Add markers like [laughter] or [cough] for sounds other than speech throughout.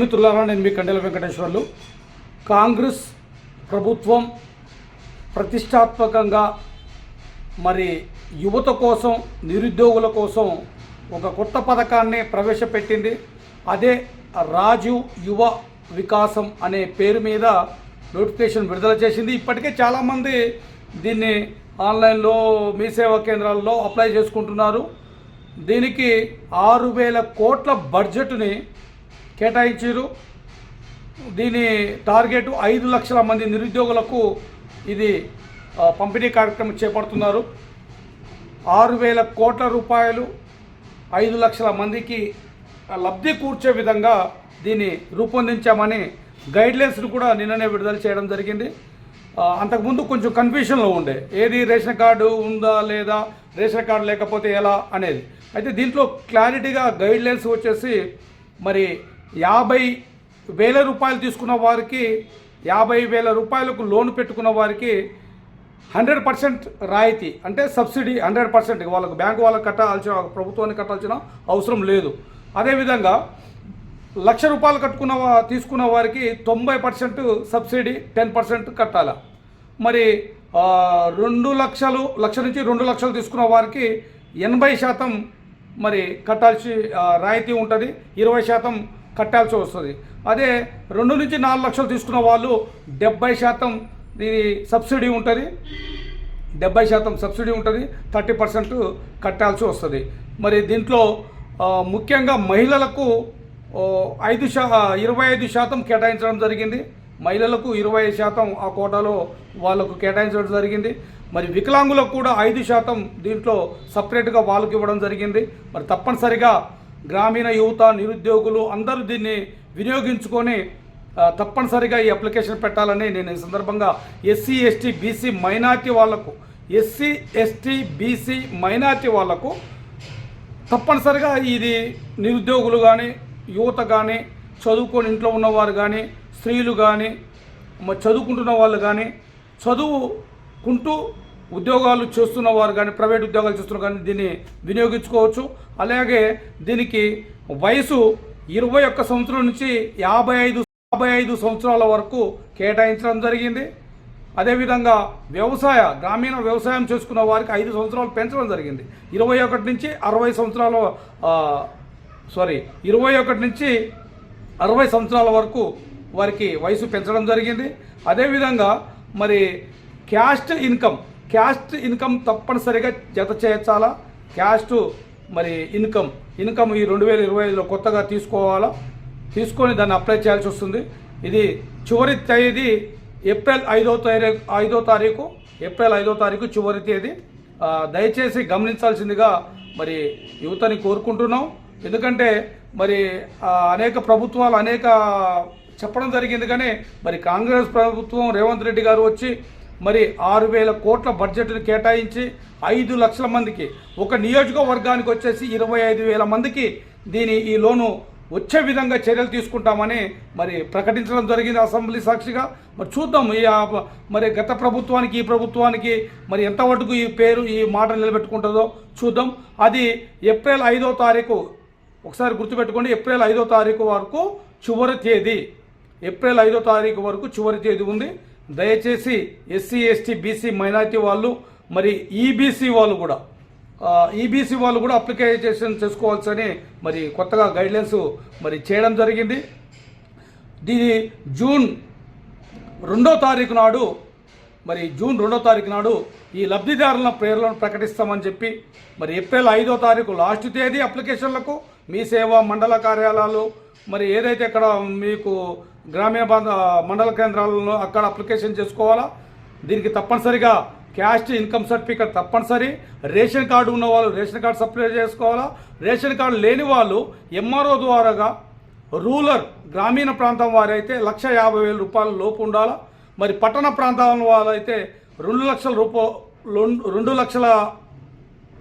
మిత్రులారా నేను మీ కండెల వెంకటేశ్వర్లు. కాంగ్రెస్ ప్రభుత్వం ప్రతిష్టాత్మకంగా మరి యువత కోసం నిరుద్యోగుల కోసం ఒక కొత్త పథకాన్ని ప్రవేశపెట్టింది. అదే రాజు యువ వికాసం అనే పేరు మీద నోటిఫికేషన్ విడుదల చేసింది. ఇప్పటికే చాలామంది దీన్ని ఆన్లైన్లో మీ సేవా కేంద్రాల్లో అప్లై చేసుకుంటున్నారు. దీనికి ఆరు వేల కోట్ల బడ్జెట్ని కేటాయించారు. దీని టార్గెట్ ఐదు లక్షల మంది నిరుద్యోగులకు ఇది పంపిణీ కార్యక్రమం చేపడుతున్నారు. ఆరు వేల కోట్ల రూపాయలు ఐదు లక్షల మందికి లబ్ధి కూర్చే విధంగా దీన్ని రూపొందించామని గైడ్లైన్స్ను కూడా నిన్ననే విడుదల చేయడం జరిగింది. అంతకుముందు కొంచెం కన్ఫ్యూషన్లో ఉండే ఏది రేషన్ కార్డు ఉందా లేదా రేషన్ కార్డు లేకపోతే ఎలా అనేది. అయితే దీంట్లో క్లారిటీగా గైడ్లైన్స్ వచ్చేసి మరి యాభై వేల రూపాయలు తీసుకున్న వారికి యాభై వేల రూపాయలకు లోన్ పెట్టుకున్న వారికి హండ్రెడ్ పర్సెంట్ రాయితీ అంటే సబ్సిడీ హండ్రెడ్ పర్సెంట్. వాళ్ళకు బ్యాంకు వాళ్ళకి కట్టాల్సిన ప్రభుత్వానికి కట్టాల్సిన అవసరం లేదు. అదేవిధంగా లక్ష రూపాయలు కట్టుకున్న తీసుకున్న వారికి తొంభై పర్సెంట్ సబ్సిడీ టెన్ పర్సెంట్ కట్టాలి. మరి రెండు లక్షలు లక్ష నుంచి రెండు లక్షలు తీసుకున్న వారికి ఎనభై శాతం మరి కట్టాల్సి రాయితీ ఉంటుంది. ఇరవై శాతం కట్టాల్సి వస్తుంది. అదే రెండు నుంచి నాలుగు లక్షలు తీసుకున్న వాళ్ళు డెబ్బై శాతం ఇది సబ్సిడీ ఉంటుంది. డెబ్బై శాతం సబ్సిడీ ఉంటుంది. థర్టీ పర్సెంట్ కట్టాల్సి వస్తుంది. మరి దీంట్లో ముఖ్యంగా మహిళలకు ఐదు శా ఇరవై ఐదు శాతం కేటాయించడం జరిగింది. మహిళలకు ఇరవై శాతం ఆ కోటాలో వాళ్ళకు కేటాయించడం జరిగింది. మరి వికలాంగులకు కూడా ఐదు శాతం దీంట్లో సపరేట్గా వాళ్ళకి ఇవ్వడం జరిగింది. మరి తప్పనిసరిగా గ్రామీణ యువత నిరుద్యోగులు అందరూ దీన్ని వినియోగించుకొని తప్పనిసరిగా ఈ అప్లికేషన్ పెట్టాలని నేను ఈ సందర్భంగా ఎస్సీ ఎస్టీ బీసీ మైనార్టీ వాళ్ళకు ఎస్సీ ఎస్టీ బీసీ మైనార్టీ వాళ్ళకు తప్పనిసరిగా ఇది నిరుద్యోగులు కానీ యువత కానీ చదువుకొని ఇంట్లో ఉన్నవారు కానీ స్త్రీలు కానీ చదువుకుంటున్న వాళ్ళు కానీ చదువుకుంటూ ఉద్యోగాలు చేస్తున్న వారు కానీ ప్రైవేట్ ఉద్యోగాలు చేస్తున్న కానీ దీన్ని వినియోగించుకోవచ్చు. అలాగే దీనికి వయసు ఇరవై ఒక్క సంవత్సరం నుంచి యాభై ఐదు యాభై ఐదు సంవత్సరాల వరకు కేటాయించడం జరిగింది. అదేవిధంగా వ్యవసాయ గ్రామీణ వ్యవసాయం చేసుకున్న వారికి ఐదు సంవత్సరాలు పెంచడం జరిగింది. ఇరవై ఒకటి నుంచి అరవై సంవత్సరాల సారీ ఇరవై ఒకటి నుంచి అరవై సంవత్సరాల వరకు వారికి వయసు పెంచడం జరిగింది. అదేవిధంగా మరి క్యాస్ట్ ఇన్కమ్ క్యాస్ట్ ఇన్కమ్ తప్పనిసరిగా జత చేర్చాలా క్యాస్ట్ మరి ఇన్కమ్ ఇన్కమ్ ఈ రెండు వేల ఇరవై ఐదులో కొత్తగా తీసుకోవాలా? తీసుకొని దాన్ని అప్లై చేయాల్సి వస్తుంది. ఇది చివరి తేదీ ఏప్రిల్ ఐదో తారీఖు ఐదో తారీఖు ఏప్రిల్ ఐదో తారీఖు చివరి తేదీ. దయచేసి గమనించాల్సిందిగా మరి యువతని కోరుకుంటున్నాం. ఎందుకంటే మరి అనేక ప్రభుత్వాలు అనేక చెప్పడం జరిగింది కానీ మరి కాంగ్రెస్ ప్రభుత్వం రేవంత్ రెడ్డి గారు వచ్చి మరి ఆరు వేల కోట్ల బడ్జెట్ను కేటాయించి ఐదు లక్షల మందికి ఒక నియోజకవర్గానికి వచ్చేసి ఇరవై ఐదు వేల మందికి దీని ఈ లోను వచ్చే విధంగా చర్యలు తీసుకుంటామని మరి ప్రకటించడం జరిగింది అసెంబ్లీ సాక్షిగా. మరి చూద్దాం ఈ మరి గత ప్రభుత్వానికి ఈ ప్రభుత్వానికి మరి ఎంతవరకు ఈ పేరు ఈ మాట నిలబెట్టుకుంటుందో చూద్దాం. అది ఏప్రిల్ ఐదో తారీఖు ఒకసారి గుర్తుపెట్టుకోండి ఏప్రిల్ ఐదో తారీఖు వరకు చివరి తేదీ. ఏప్రిల్ ఐదో తారీఖు వరకు చివరి తేదీ ఉంది. దయచేసి ఎస్సీ ఎస్టీ బీసీ మైనారిటీ వాళ్ళు మరి ఈబీసీ వాళ్ళు కూడా ఈబీసీ వాళ్ళు కూడా అప్లికేషన్ చేసుకోవాల్సని మరి కొత్తగా గైడ్లైన్స్ మరి చేయడం జరిగింది. దీని జూన్ రెండో తారీఖు నాడు మరి జూన్ రెండో తారీఖు నాడు ఈ లబ్ధిదారుల పేర్లను ప్రకటిస్తామని చెప్పి మరి ఏప్రిల్ ఐదో తారీఖు లాస్ట్ తేదీ అప్లికేషన్లకు మీ సేవ మండల కార్యాలయాలు మరి ఏదైతే ఇక్కడ మీకు గ్రామీణ బాంధ మండల కేంద్రాలలో అక్కడ అప్లికేషన్ చేసుకోవాలా? దీనికి తప్పనిసరిగా క్యాస్ట్ ఇన్కమ్ సర్టిఫికేట్ తప్పనిసరి. రేషన్ కార్డు ఉన్న వాళ్ళు రేషన్ కార్డు సప్లై చేసుకోవాలా? రేషన్ కార్డు లేని వాళ్ళు ఎంఆర్ఓ ద్వారాగా రూరల్ గ్రామీణ ప్రాంతం వారైతే లక్ష యాభై వేల రూపాయల లోపు ఉండాలా? మరి పట్టణ ప్రాంతాల వాళ్ళైతే రెండు లక్షల రూపా రెండు- రెండు లక్షల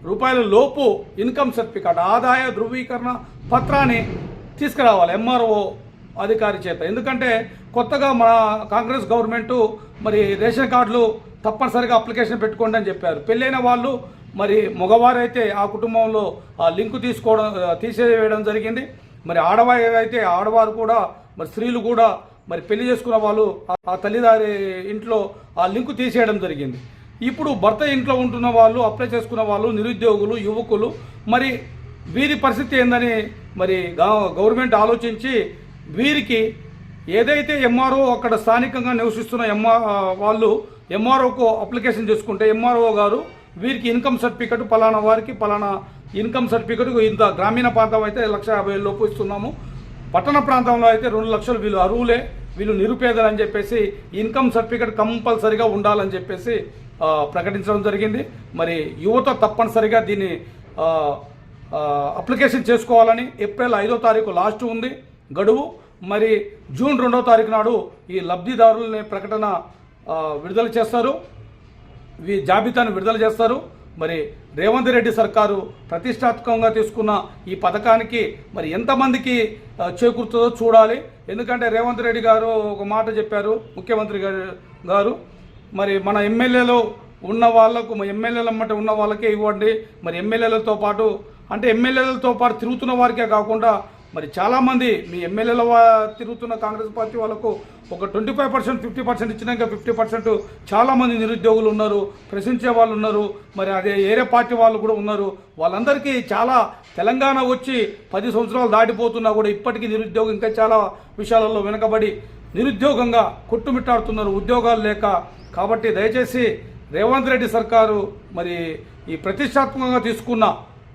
రూపాయల లోపు ఇన్కమ్ సర్టిఫికేట్ ఆదాయ ధృవీకరణ పత్రాన్ని తీసుకురావాలి ఎంఆర్ఓ అధికారి చేత. ఎందుకంటే కొత్తగా మన కాంగ్రెస్ గవర్నమెంటు మరి రేషన్ కార్డులు తప్పనిసరిగా అప్లికేషన్ పెట్టుకోండి అని చెప్పారు. పెళ్ళైన వాళ్ళు మరి మగవారైతే ఆ కుటుంబంలో ఆ లింకు తీసుకోవడం తీసేవేయడం తీసేయడం జరిగింది. మరి ఆడవారు అయితే ఆడవారు కూడా మరి స్త్రీలు కూడా మరి పెళ్ళి చేసుకున్న వాళ్ళు ఆ- తల్లిదారి ఇంట్లో ఆ లింకు తీసేయడం జరిగింది. ఇప్పుడు భర్త ఇంట్లో ఉంటున్న వాళ్ళు అప్లై చేసుకున్న వాళ్ళు నిరుద్యోగులు యువకులు మరి వీరి పరిస్థితి ఏందని మరి గవర్నమెంట్ ఆలోచించి వీరికి ఏదైతే ఎంఆర్ఓ అక్కడ స్థానికంగా నివసిస్తున్న ఎంఆర్ వాళ్ళు ఎంఆర్ఓకు అప్లికేషన్ చేసుకుంటే ఎంఆర్ఓ గారు వీరికి ఇన్కమ్ సర్టిఫికెట్ పలానా వారికి పలానా ఇన్కమ్ సర్టిఫికెట్ ఇంత గ్రామీణ ప్రాంతం అయితే లక్ష యాభై వేలు లోపు ఇస్తున్నాము. పట్టణ ప్రాంతంలో అయితే రెండు లక్షలు వీళ్ళు అరువులే వీళ్ళు నిరుపేదలు అని చెప్పేసి ఇన్కమ్ సర్టిఫికెట్ కంపల్సరిగా ఉండాలని చెప్పేసి ప్రకటించడం జరిగింది. మరి యువత తప్పనిసరిగా దీన్ని అప్లికేషన్ చేసుకోవాలని ఏప్రిల్ ఐదో తారీఖు లాస్ట్ ఉంది. గడువు. మరి జూన్ రెండో తారీఖు నాడు ఈ లబ్ధిదారులని ప్రకటన విడుదల చేస్తారు. ఈ జాబితాను విడుదల చేస్తారు. మరి రేవంత్ రెడ్డి సర్కారు ప్రతిష్టాత్మకంగా తీసుకున్న ఈ పథకానికి మరి ఎంతమందికి చేకూరుతుందో చూడాలి. ఎందుకంటే రేవంత్ రెడ్డి గారు ఒక మాట చెప్పారు ముఖ్యమంత్రి గారు- గారు మరి మన ఎమ్మెల్యేలు ఉన్న వాళ్ళకు ఎమ్మెల్యేల అమ్మట ఉన్న వాళ్ళకే ఇవ్వండి. మరి ఎమ్మెల్యేలతో పాటు అంటే ఎమ్మెల్యేలతో పాటు తిరుగుతున్న వారికే కాకుండా మరి చాలామంది మీ ఎమ్మెల్యేల తిరుగుతున్న కాంగ్రెస్ పార్టీ వాళ్ళకు ఒక twenty five percent fifty percent ఇచ్చినాక ఫిఫ్టీ పర్సెంట్ చాలామంది నిరుద్యోగులు ఉన్నారు ప్రశ్నించే వాళ్ళు ఉన్నారు మరి అదే ఏరే పార్టీ వాళ్ళు కూడా ఉన్నారు. వాళ్ళందరికీ చాలా తెలంగాణ వచ్చి పది సంవత్సరాలు దాటిపోతున్నా కూడా ఇప్పటికీ నిరుద్యోగం ఇంకా చాలా విషయాలలో వెనుకబడి నిరుద్యోగంగా కొట్టుమిట్టాడుతున్నారు ఉద్యోగాలు లేక. కాబట్టి దయచేసి రేవంత్ రెడ్డి సర్కారు మరి ఈ ప్రతిష్టాత్మకంగా తీసుకున్న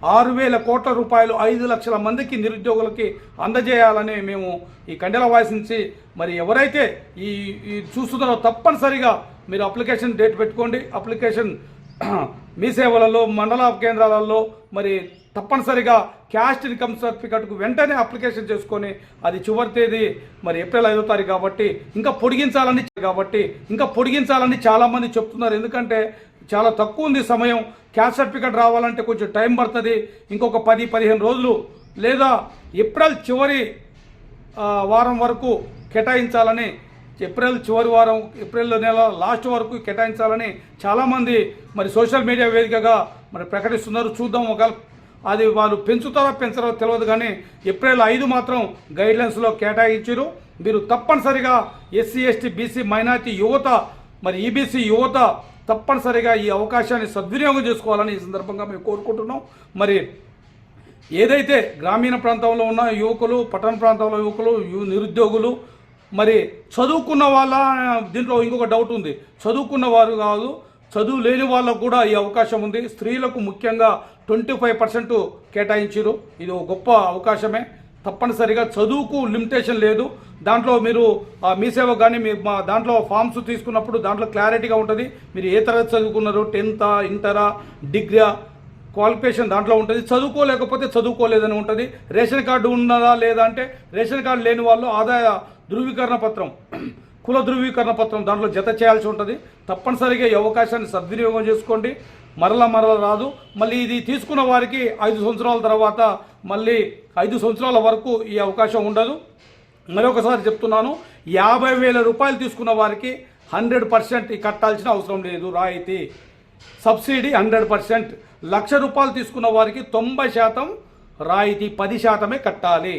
ఆరు వేల కోట్ల రూపాయలు ఐదు లక్షల మందికి నిరుద్యోగులకి అందజేయాలని మేము ఈ కండెల వాయిస్ నుంచి మరి ఎవరైతే ఈ ఈ చూస్తున్నారో తప్పనిసరిగా మీరు అప్లికేషన్ డేట్ పెట్టుకోండి. అప్లికేషన్ [clears throat] మీ సేవలలో మండల కేంద్రాలలో మరి తప్పనిసరిగా క్యాస్ట్ ఇన్కమ్ సర్టిఫికెట్కు వెంటనే అప్లికేషన్ చేసుకొని అది చివరి తేదీ మరి ఏప్రిల్ ఐదో తారీఖు కాబట్టి ఇంకా పొడిగించాలని కాబట్టి ఇంకా పొడిగించాలని చాలామంది చెప్తున్నారు. ఎందుకంటే చాలా తక్కువ ఉంది సమయం. క్యాస్ట్ సర్టిఫికేట్ రావాలంటే కొంచెం టైం పడుతుంది. ఇంకొక పది పదిహేను రోజులు లేదా ఏప్రిల్ చివరి వారం వరకు కేటాయించాలని ఏప్రిల్ చివరి వారం ఏప్రిల్ నెల లాస్ట్ వరకు కేటాయించాలని చాలామంది మరి సోషల్ మీడియా వేదికగా మరి ప్రకటిస్తున్నారు. చూద్దాం ఒకవేళ అది వాళ్ళు పెంచుతారో పెంచరో తెలియదు కానీ ఏప్రిల్ ఐదు మాత్రం గైడ్లైన్స్లో కేటాయించారు. మీరు తప్పనిసరిగా ఎస్సీ ఎస్టీ బీసీ మైనార్టీ యువత మరి ఈబీసీ యువత తప్పనిసరిగా ఈ అవకాశాన్ని సద్వినియోగం చేసుకోవాలని ఈ సందర్భంగా మేము కోరుకుంటున్నాం. మరి ఏదైతే గ్రామీణ ప్రాంతంలో ఉన్న యువకులు పట్టణ ప్రాంతంలో యువకులు నిరుద్యోగులు మరి చదువుకున్న వాళ్ళ దీంట్లో ఇంకొక డౌట్ ఉంది. చదువుకున్న వారు కాదు చదువు లేని వాళ్ళకు కూడా ఈ అవకాశం ఉంది. స్త్రీలకు ముఖ్యంగా ట్వంటీ ఫైవ్ పర్సెంట్ కేటాయించారు ఇది ఒక గొప్ప అవకాశమే. తప్పనిసరిగా చదువుకు లిమిటేషన్ లేదు. దాంట్లో మీరు మీ సేవ కానీ మీరు మా దాంట్లో ఫామ్స్ తీసుకున్నప్పుడు దాంట్లో క్లారిటీగా ఉంటుంది. మీరు ఏ తరగతి చదువుకున్నారు టెన్తా ఇంటరా డిగ్రీయా క్వాలిఫికేషన్ దాంట్లో ఉంటుంది. చదువుకోలేకపోతే చదువుకోలేదని ఉంటుంది. రేషన్ కార్డు ఉన్నదా లేదా అంటే రేషన్ కార్డు లేని వాళ్ళు ఆదాయ ధృవీకరణ పత్రం కుల ధృవీకరణ పత్రం దాంట్లో జత చేయాల్సి ఉంటుంది. తప్పనిసరిగా ఈ అవకాశాన్ని సద్వినియోగం చేసుకోండి. మరల మరల రాదు. మళ్ళీ ఇది తీసుకున్న వారికి ఐదు సంవత్సరాల తర్వాత మళ్ళీ ఐదు సంవత్సరాల వరకు ఈ అవకాశం ఉండదు. మరొకసారి చెప్తున్నాను యాభై వేల రూపాయలు తీసుకున్న వారికి హండ్రెడ్ పర్సెంట్ కట్టాల్సిన అవసరం లేదు. రాయితీ సబ్సిడీ హండ్రెడ్ పర్సెంట్. లక్ష రూపాయలు తీసుకున్న వారికి తొంభై శాతం రాయితీ పది శాతమే కట్టాలి.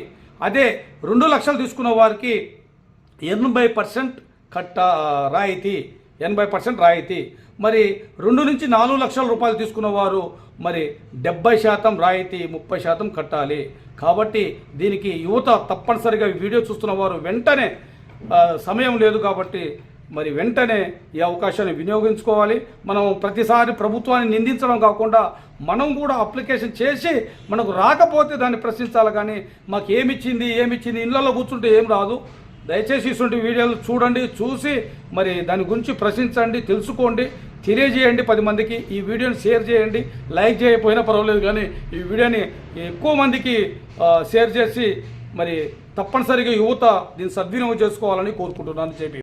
అదే రెండు లక్షలు తీసుకున్న వారికి ఎనభై పర్సెంట్ కట్ట రాయితీ. ఎనభై పర్సెంట్ రాయితీ. మరి రెండు నుంచి నాలుగు లక్షల రూపాయలు తీసుకున్నవారు మరి డెబ్బై శాతం రాయితీ ముప్పై శాతం కట్టాలి. కాబట్టి దీనికి యువత తప్పనిసరిగా వీడియో చూస్తున్న వారు వెంటనే సమయం లేదు కాబట్టి మరి వెంటనే ఈ అవకాశాన్ని వినియోగించుకోవాలి. మనం ప్రతిసారి ప్రభుత్వాన్ని నిందించడం కాకుండా మనం కూడా అప్లికేషన్ చేసి మనకు రాకపోతే దాన్ని ప్రశ్నించాలి. కానీ మాకు ఏమిచ్చింది ఏమిచ్చింది ఇళ్ళల్లో కూర్చుంటే ఏం రాదు. దయచేసి ఇటువంటి వీడియోలు చూడండి చూసి మరి దాని గురించి ప్రశ్నించండి తెలుసుకోండి తెలియజేయండి పది మందికి. ఈ వీడియోని షేర్ చేయండి లైక్ చేయకపోయినా పర్వాలేదు కానీ ఈ వీడియోని ఎక్కువ మందికి షేర్ చేసి మరి తప్పనిసరిగా యువత దీన్ని సద్వినియోగం చేసుకోవాలని కోరుకుంటున్నాను. చెప్పి